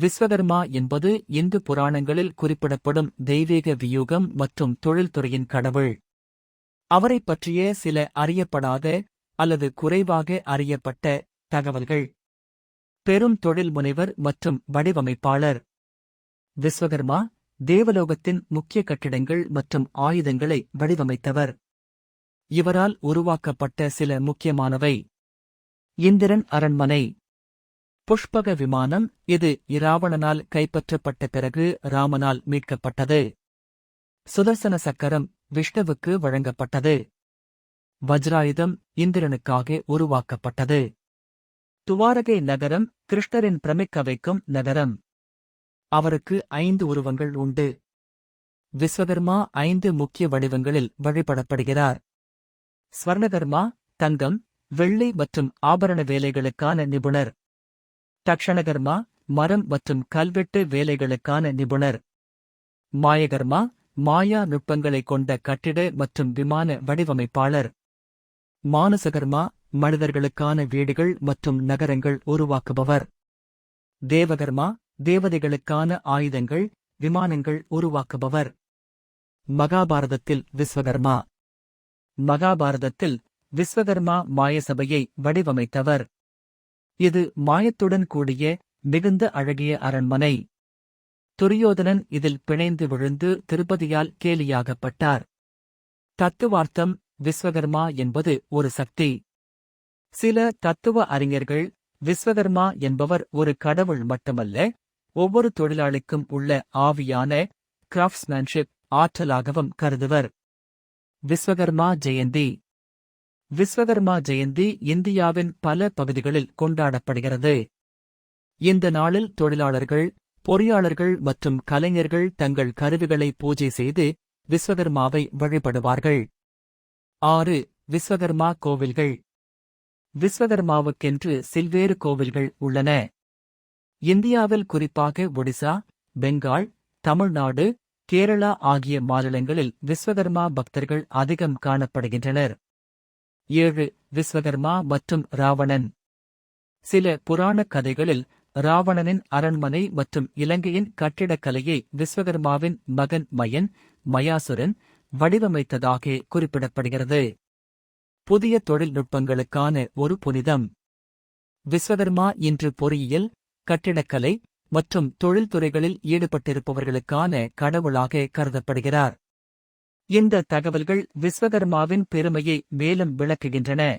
விஸ்வகர்மா என்பது இந்து புராணங்களில் குறிப்பிடப்படும் தெய்வீக வியூகம் மற்றும் தொழில்துறையின் கடவுள். அவரைப் பற்றிய சில அறியப்படாத அல்லது குறைவாக அறியப்பட்ட தகவல்கள். பெரும் தொழில் முனைவர் மற்றும் வடிவமைப்பாளர். விஸ்வகர்மா தேவலோகத்தின் முக்கிய கட்டிடங்கள் மற்றும் ஆயுதங்களை வடிவமைத்தவர். இவரால் உருவாக்கப்பட்ட சில முக்கியமானவை. இந்திரன் அரண்மனை. புஷ்பக விமானம் இது இராவணனால் கைப்பற்றப்பட்ட பிறகு ராமனால் மீட்கப்பட்டது. சுதர்சன சக்கரம் விஷ்ணுவுக்கு வழங்கப்பட்டது. வஜ்ராயுதம் இந்திரனுக்காக உருவாக்கப்பட்டது. துவாரகை நகரம் கிருஷ்ணரின் பிரமிக்க வைக்கும் நகரம். அவருக்கு ஐந்து உருவங்கள் உண்டு. விஸ்வகர்மா ஐந்து முக்கிய வடிவங்களில் வழிபடப்படுகிறார். ஸ்வர்ணகர்மா தங்கம் வெள்ளி மற்றும் ஆபரண வேலைகளுக்கான நிபுணர். தக்ஷணகர்மா மரம் மற்றும் கல்வெட்டு வேலைகளுக்கான நிபுணர். மாயகர்மா மாயா நுட்பங்களைக் கொண்ட கட்டிட மற்றும் விமான வடிவமைப்பாளர். மானசகர்மா மனிதர்களுக்கான வீடுகள் மற்றும் நகரங்கள் உருவாக்குபவர். தேவகர்மா தேவதைகளுக்கான ஆயுதங்கள் விமானங்கள் உருவாக்குபவர். மகாபாரதத்தில் விஸ்வகர்மா. மகாபாரதத்தில் விஸ்வகர்மா மாயசபையை வடிவமைத்தவர். இது மாயத்துடன் கூடிய மிகுந்த அழகிய அரண்மனை. துரியோதனன் இதில் பிணைந்து விழுந்து திருப்பதியால் கேலியாகப்பட்டார். தத்துவார்த்தம் விஸ்வகர்மா என்பது ஒரு சக்தி. சில தத்துவ அறிஞர்கள் விஸ்வகர்மா என்பவர் ஒரு கடவுள் மட்டுமல்ல ஒவ்வொரு தொழிலாளிக்கும் உள்ள ஆவியான கிராஃப்ட்ஸ்மேன்ஷிப் ஆற்றலாகவும் கருதுவர். விஸ்வகர்மா ஜெயந்தி. விஸ்வகர்மா ஜெயந்தி இந்தியாவின் பல பகுதிகளில் கொண்டாடப்படுகிறது. இந்த நாளில் தொழிலாளர்கள் பொறியாளர்கள் மற்றும் கலைஞர்கள் தங்கள் கருவிகளை பூஜை செய்து விஸ்வகர்மாவை வழிபடுவார்கள். ஆறு விஸ்வகர்மா கோவில்கள். விஸ்வகர்மாவுக்கென்று சில்வேறு கோவில்கள் உள்ளன. இந்தியாவில் குறிப்பாக ஒடிசா பெங்கால் தமிழ்நாடு கேரளா ஆகிய மாநிலங்களில் விஸ்வகர்மா பக்தர்கள் அதிகம் காணப்படுகின்றனர். ஏழு விஸ்வகர்மா மற்றும் ராவணன். சில புராணக் கதைகளில் ராவணனின் அரண்மனை மற்றும் இலங்கையின் கட்டிடக்கலையை விஸ்வகர்மாவின் மகன் மயன் மயாசுரன் வடிவமைத்ததாக குறிப்பிடப்படுகிறது. புதிய தொழில்நுட்பங்களுக்கான ஒரு புனிதம். விஸ்வகர்மா இன்று பொறியியல் கட்டிடக்கலை மற்றும் தொழில்துறைகளில் ஈடுபட்டிருப்பவர்களுக்கான கடவுளாக கருதப்படுகிறார். இந்த தகவல்கள் விஸ்வகர்மாவின் பெருமையை மேலும் விளக்குகின்றன.